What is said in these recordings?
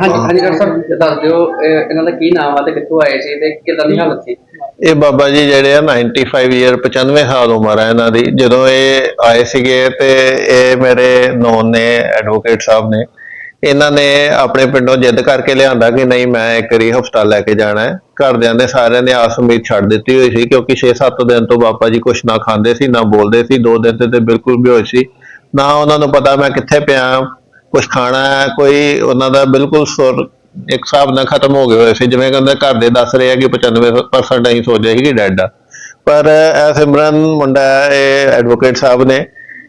ਹਾਂਜੀ ਹਾਂਜੀ ਡਾਕਟਰ ਸਾਹਿਬ ਦੱਸ ਦਿਓ ਇਹ- ਇਹਨਾਂ ਦਾ ਕੀ ਨਾਮ ਆ ਤੇ ਕਿੱਥੋਂ ਆਏ ਸੀ ਤੇ ਕਿੱਦਾਂ ਦੀ ਹਾਲਤ ਸੀ? ਇਹ ਬਾਬਾ ਜੀ ਜਿਹੜੇ ਆ 95 ਇਅਰ 95 ਸਾਲ ਉਮਰ ਹੈ ਇਹਨਾਂ ਦੀ। ਜਦੋਂ ਇਹ ਆਏ ਸੀਗੇ ਤੇ ਇਹ ਮੇਰੇ ਨੋਨ ਨੇ ਐਡਵੋਕੇਟ ਸਾਹਿਬ ਨੇ ਇਹਨਾਂ ਨੇ ਆਪਣੇ ਪਿੰਡੋਂ ਜਿੱਦ ਕਰਕੇ ਲਿਆਂਦਾ ਕਿ ਨਹੀਂ ਮੈਂ ਇੱਕ ਵਾਰੀ ਹਸਪਤਾਲ ਲੈ ਕੇ ਜਾਣਾ ਹੈ। ਘਰਦਿਆਂ ਨੇ ਸਾਰਿਆਂ ਨੇ ਆਸ ਉਮੀਦ ਛੱਡ ਦਿੱਤੀ ਹੋਈ ਸੀ ਕਿਉਂਕਿ 6-7 ਦਿਨ ਤੋਂ ਬਾਬਾ ਜੀ ਕੁਛ ਨਾ ਖਾਂਦੇ ਸੀ ਨਾ ਬੋਲਦੇ ਸੀ। ਦੋ ਦਿਨ ਤੇ ਤੇ ਬਿਲਕੁਲ ਬੇਹੋਸ਼ ਸੀ। ਨਾ ਉਹਨਾਂ ਨੂੰ ਪਤਾ ਮੈਂ ਕਿੱਥੇ ਪਿਆ ਕੁਛ ਖਾਣਾ ਕੋਈ ਉਹਨਾਂ ਦਾ ਬਿਲਕੁਲ ਸੁਰ ਇੱਕ ਹਿਸਾਬ ਨਾਲ ਖਤਮ ਹੋ ਗਏ ਹੋਏ ਸੀ ਜਿਵੇਂ ਕਹਿੰਦੇ ਘਰ ਦੇ ਦੱਸ ਰਹੇ ਆ ਕਿ 95% ਅਸੀਂ ਸੋਚਿਆ ਸੀ ਕਿ ਡੈਡ ਆ ਪਰ ਇਹ ਸਿਮਰਨ ਮੁੰਡਾ ਇਹ ਐਡਵੋਕੇਟ ਸਾਹਿਬ ਨੇ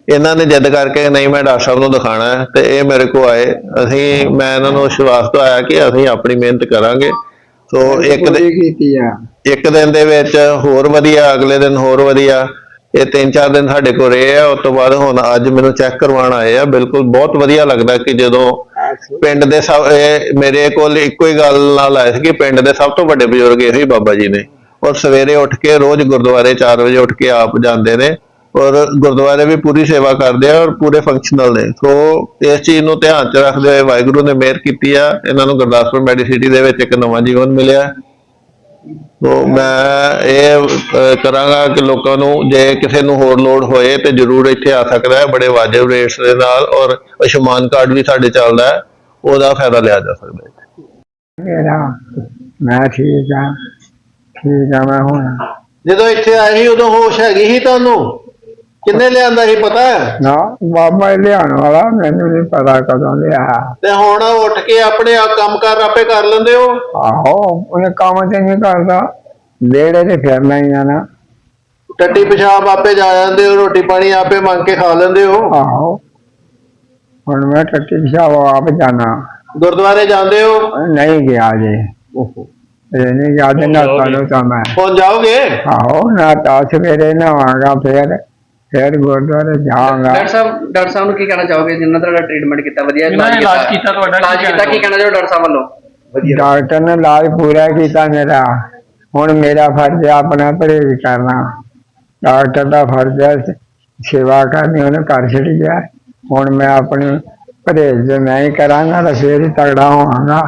ਇਹਨਾਂ ਨੇ ਜਿੱਦ ਕਰਕੇ ਨਹੀਂ ਮੈਂ ਡਾਕਟਰ ਸਾਹਿਬ ਨੂੰ ਦਿਖਾਣਾ ਹੈ ਤੇ ਇਹ ਮੇਰੇ ਕੋ ਆਏ। ਅਸੀਂ ਮੈਂ ਇਹਨਾਂ ਨੂੰ ਵਿਸ਼ਵਾਸ ਦਵਾਇਆ ਕਿ ਅਸੀਂ ਆਪਣੀ ਮਿਹਨਤ ਕਰਾਂਗੇ। ਸੋ ਇੱਕ ਦੇ ਕੀਤੀ ਆ? ਇੱਕ ਦਿਨ ਦੇ ਵਿੱਚ ਹੋਰ ਵਧੀਆ ਅਗਲੇ ਦਿਨ ਹੋਰ ਵਧੀਆ। ਇਹ ਤਿੰਨ ਚਾਰ ਦਿਨ ਸਾਡੇ ਕੋਲ ਰਹੇ ਆ ਉਸ ਤੋਂ ਬਾਅਦ ਹੁਣ ਅੱਜ ਮੈਨੂੰ ਚੈੱਕ ਕਰਵਾਉਣ ਆਏ ਆ। ਬਿਲਕੁਲ ਬਹੁਤ ਵਧੀਆ ਲੱਗਦਾ ਕਿ ਜਦੋਂ ਪਿੰਡ ਦੇ ਸਭ ਮੇਰੇ ਕੋਲ ਇੱਕੋ ਹੀ ਗੱਲ ਨਾਲ ਆਏ ਸੀ ਕਿ ਪਿੰਡ ਦੇ ਸਭ ਤੋਂ ਵੱਡੇ ਬਜ਼ੁਰਗ ਇਹੀ ਬਾਬਾ ਜੀ ਨੇ। ਔਰ ਸਵੇਰੇ ਉੱਠ ਕੇ ਰੋਜ਼ ਗੁਰਦੁਆਰੇ 4 ਵਜੇ ਉੱਠ ਕੇ ਆਪ ਜਾਂਦੇ ਨੇ ਔਰ ਗੁਰਦੁਆਰੇ ਵੀ ਪੂਰੀ ਸੇਵਾ ਕਰਦੇ ਆ ਔਰ ਪੂਰੇ ਫੰਕਸ਼ਨਲ ਨੇ। ਸੋ ਇਸ ਚੀਜ਼ ਨੂੰ ਧਿਆਨ 'ਚ ਰੱਖਦੇ ਹੋਏ ਵਾਹਿਗੁਰੂ ਨੇ ਮਿਹਰ ਕੀਤੀ ਆ। ਇਹਨਾਂ ਨੂੰ ਗੁਰਦਾਸਪੁਰ ਮੈਡੀਸਿਟੀ ਦੇ ਵਿੱਚ ਇੱਕ ਨਵਾਂ ਜੀਵਨ ਮਿਲਿਆ। ਸੋ ਮੈਂ ਇਹ ਕਰਾਂਗਾ ਕਿ ਲੋਕਾਂ ਨੂੰ ਜੇ ਕਿਸੇ ਨੂੰ ਹੋਰ ਲੋੜ ਹੋਏ ਤੇ ਜਰੂਰ ਇੱਥੇ ਆ ਸਕਦਾ ਹੈ ਬੜੇ ਵਾਜਬ ਰੇਟਸ ਦੇ ਨਾਲ ਔਰ ਆਯੁਸ਼ਮਾਨ ਕਾਰਡ ਵੀ ਸਾਡੇ ਚੱਲਦਾ ਹੈ ਉਹਦਾ ਫਾਇਦਾ ਲਿਆ ਜਾ ਸਕਦਾ ਹੈ। ਮੇਰਾ ਮੈਂ ਠੀਕ ਆ ਠੀਕ ਆ ਮੈਂ ਹੁਣ। ਜਦੋਂ ਇੱਥੇ ਆਏ ਸੀ ਉਦੋਂ ਹੋਸ਼ ਹੈਗੀ ਸੀ ਤੁਹਾਨੂੰ? ਕਿੰਨੇ ਲਿਆਂਦਾ ਸੀ ਪਤਾ? ਹੈ ਨਾ ਬਾਬਾ ਹੀ ਲਿਆਉਣ ਵਾਲਾ ਮੈਨੂੰ ਨਹੀਂ ਪਤਾ ਕਦੋਂ ਲਿਆ। ਤੇ ਹੁਣ ਉੱਠ ਕੇ ਆਪਣੇ ਆ ਕੰਮ ਕਰ ਆਪੇ ਕਰ ਲੈਂਦੇ ਹੋ? ਆਹੋ ਉਹਨੇ ਕੰਮ ਤੇ ਨਹੀਂ ਕਰਦਾ। ਵਿਹੜੇ ਤੇ ਫਿਰਨਾ ਹੀ ਆ ਨਾ। ਟੱਟੀ ਪਿਸ਼ਾਬ ਆਪੇ ਜਾ ਜਾਂਦੇ ਹੋ ਰੋਟੀ ਪਾਣੀ ਆਪੇ ਮੰਗ ਕੇ ਖਾ ਲੈਂਦੇ ਹੋ? ਆਹੋ। ਹੁਣ ਮੈਂ ਟੱਟੀ ਪਿਸ਼ਾਬ ਆਪ ਜਾਣਾ। ਗੁਰਦੁਆਰੇ ਜਾਂਦੇ ਹੋ? ਨਹੀਂ ਗਿਆ ਜੇ। ਇਹ ਨਹੀਂ ਤੇ ਨਾ ਤੁਹਾਨੂੰ ਤਾਂ ਮੈਂ। ਹੁਣ ਜਾਓਗੇ? ਆਹੋ ਨਾ ਤਾਂ ਸਵੇਰੇ ਨਹਾਵਾਂਗਾ ਫਿਰ ਫਿਰ ਗੁਰਦੁਆਰੇ ਜਾਵਾਂਗਾ। ਡਾਕਟਰ ਸਾਹਿਬ ਡਾਕਟਰ ਸਾਹਿਬ ਨੂੰ ਕੀ ਕਹਿਣਾ ਚਾਹੋਗੇ? ਜਿਨ੍ਹਾਂ ਦਾ ਟ੍ਰੀਟਮੈਂਟ ਕੀਤਾ ਵਧੀਆ ਜਿਨ੍ਹਾਂ ਨੇ ਇਲਾਜ ਕੀਤਾ। ਤੁਹਾਡਾ ਕੀ ਇਲਾਜ ਕੀਤਾ ਕਹਿਣਾ ਕੀ ਕਹਿਣਾ ਚਾਹੋ ਡਾਕਟਰ ਸਾਹਿਬ ਵੱਲੋਂ? ਡਾਕਟਰ ਨੇ ਇਲਾਜ ਪੂਰਾ ਕੀਤਾ ਮੇਰਾ। ਹੁਣ ਮੇਰਾ ਫਰਜ਼ ਹੈ ਆਪਣਾ ਪਰਹੇਜ਼ ਕਰਨਾ। ਡਾਕਟਰ ਦਾ ਫਰਜ਼ ਹੈ ਸੇਵਾ ਕਰਨੀ ਉਹਨੇ ਕਰ ਛੱਡੀ ਹੈ। ਹੁਣ ਮੈਂ ਆਪਣੀ ਪਰਹੇਜ਼ ਜੇ ਮੈਂ ਹੀ ਕਰਾਂਗਾ ਤਾਂ ਫੇਰ ਹੀ ਤਗੜਾ ਹੋਵਾਂਗਾ।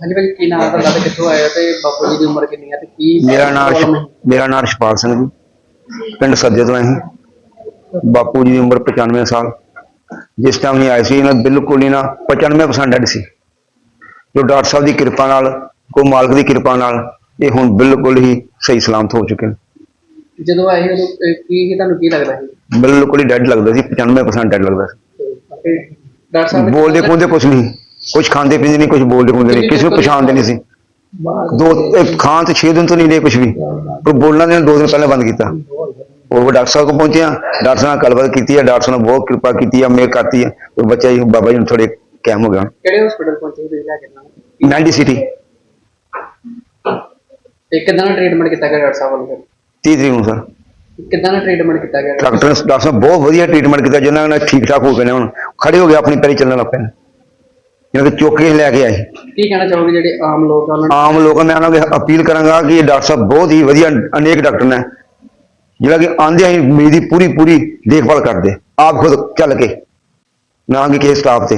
ਹਾਂਜੀ ਭਾਈ ਕੀ ਨਾਮ ਤੁਹਾਡਾ ਤੇ ਕਿੱਥੋਂ ਆਏ ਹੋ ਤੇ ਬਾਪੂ ਜੀ ਦੀ ਉਮਰ ਕਿੰਨੀ ਹੈ ਤੇ ਕੀ ਮੇਰਾ ਨਾਮ ਹੈ? ਮੇਰਾ ਨਾਮ ਰਛਪਾਲ ਸਿੰਘ ਜੀ। ਪਿੰਡ ਸੱਦੇ ਤੋਂ ਅਸੀਂ ਬਾਪੂ ਜੀ ਦੀ ਉਮਰ 95 ਸਾਲ। ਜਿਸ ਟਾਈਮ ਨਹੀਂ ਆਏ ਸੀ ਇਹਨਾਂ ਬਿਲਕੁਲ ਹੀ ਨਾ 95% ਡੈਡ ਸੀ। ਜੋ ਡਾਕਟਰ ਸਾਹਿਬ ਦੀ ਕਿਰਪਾ ਨਾਲ ਕੋ ਮਾਲਕ ਦੀ ਕਿਰਪਾ ਨਾਲ ਇਹ ਹੁਣ ਬਿਲਕੁਲ ਹੀ ਸਹੀ ਸਲਾਮਤ ਹੋ ਚੁੱਕੇ ਨੇ। ਜਦੋਂ ਆਏ ਉਦੋਂ ਅਹ, ਕੀ ਕੀ ਤੁਹਾਨੂੰ ਕੀ ਲੱਗਦਾ ਸੀ? ਬਿਲਕੁਲ ਹੀ ਡੈਡ ਲੱਗਦਾ ਸੀ 95% ਡੈਡ ਲੱਗਦਾ ਸੀ। ਤੇ ਡਾਕਟਰ ਸਾਹਿਬ ਨੇ ਬੋਲਦੇ ਕੋਂਦੇ ਕੁਝ ਨਹੀਂ। ਕੁਝ ਖਾਂਦੇ ਪੀਂਦੇ ਨਹੀਂ ਕੁਝ ਬੋਲਦੇ ਕੋਂਦੇ ਨਹੀਂ ਕਿਸੇ ਨੂੰ ਪਛਾਣਦੇ ਨਹੀਂ ਸੀ। ਦੋ ਇਹ ਖਾਣ ਤੇ 6 ਦਿਨ ਤੋਂ ਨਹੀਂ ਰਹੇ ਕੁਝ ਵੀ। ਪਰ ਬੋਲਣਾ ਨੇ ਦੋ ਦਿਨ ਪਹਿਲਾਂ ਬੰਦ ਕੀਤਾ। ਉਹ ਡਾਕਟਰ ਸਾਹਿਬ ਕੋਲ ਪਹੁੰਚਿਆ ਡਾਕਟਰ ਸਾਹਿਬ ਨਾਲ ਗੱਲਬਾਤ ਕੀਤੀ ਹੈ ਡਾਕਟਰ ਸਾਹਿਬ ਨੇ ਬਹੁਤ ਕਿਰਪਾ ਕੀਤੀ ਹੈ ਮੇਰ ਕਰਤੀ ਹੈ। ਉਹ ਬੱਚਾ ਜੀ ਬਾਬਾ ਜੀ ਨੂੰ ਥੋੜੇ ਕੈਮ ਹੋ ਗਿਆ। ਕਿਹੜੇ ਹਸਪੀਟਲ ਪਹੁੰਚੇ ਤੁਸੀਂ ਲੈ ਕੇ ਨਾਲ ਮੈਂਡੀ ਸਿਟੀ। ਤੇ ਕਿਦਾਂ ਦਾ ਟ੍ਰੀਟਮੈਂਟ ਕੀਤਾ ਗਿਆ ਡਾਕਟਰ ਸਾਹਿਬ ਵੱਲੋਂ ਫਿਰ? 30 ਤਰੀਕ ਨੂੰ ਸਰ। ਕਿੱਦਾਂ ਦਾ ਟ੍ਰੀਟਮੈਂਟ ਕੀਤਾ ਗਿਆ ਡਾਕਟਰ ਸਾਹਿਬ ਬਹੁਤ ਵਧੀਆ ਟ੍ਰੀਟਮੈਂਟ ਕੀਤਾ ਜਿਨ੍ਹਾਂ ਠੀਕ ਠਾਕ ਹੋ ਗਏ ਨੇ ਹੁਣ। ਖੜੇ ਹੋ ਗਏ ਆਪਣੀ ਪੈਰੀ ਚੱਲਣ ਲੱਗ ਪਏ ਨੇ। ਜਿਹਨਾਂ ਦੇ ਚੁੱਕ ਕੇ ਲੈ ਕੇ ਆਏ। ਕੀ ਕਹਿਣਾ ਚਾਹੋਗੇ ਜਿਹੜੇ ਆਮ ਲੋਕ ਆ ਉਹਨਾਂ ਨੂੰ? ਆਮ ਲੋਕਾਂ ਮੈਂ ਉਹਨਾਂ ਨੂੰ ਅਪੀਲ ਕਰਾਂਗਾ ਕਿ ਇਹ ਡਾਕਟਰ ਸਾਹਿਬ ਬਹੁਤ ਹੀ ਵਧੀਆ ਅਨੇਕ ਡਾਕਟਰ ਨੇ ਜਿਹੜਾ ਕਿ ਆਂਦੇ ਹੀ ਮਰੀਜ਼ ਦੀ ਪੂਰੀ ਪੂਰੀ ਦੇਖਭਾਲ ਕਰਦੇ ਆਪ ਖੁਦ ਚੱਲ ਕੇ ਨਾ ਕਿ ਕਿਸੇ ਸਟਾਫ ਤੇ।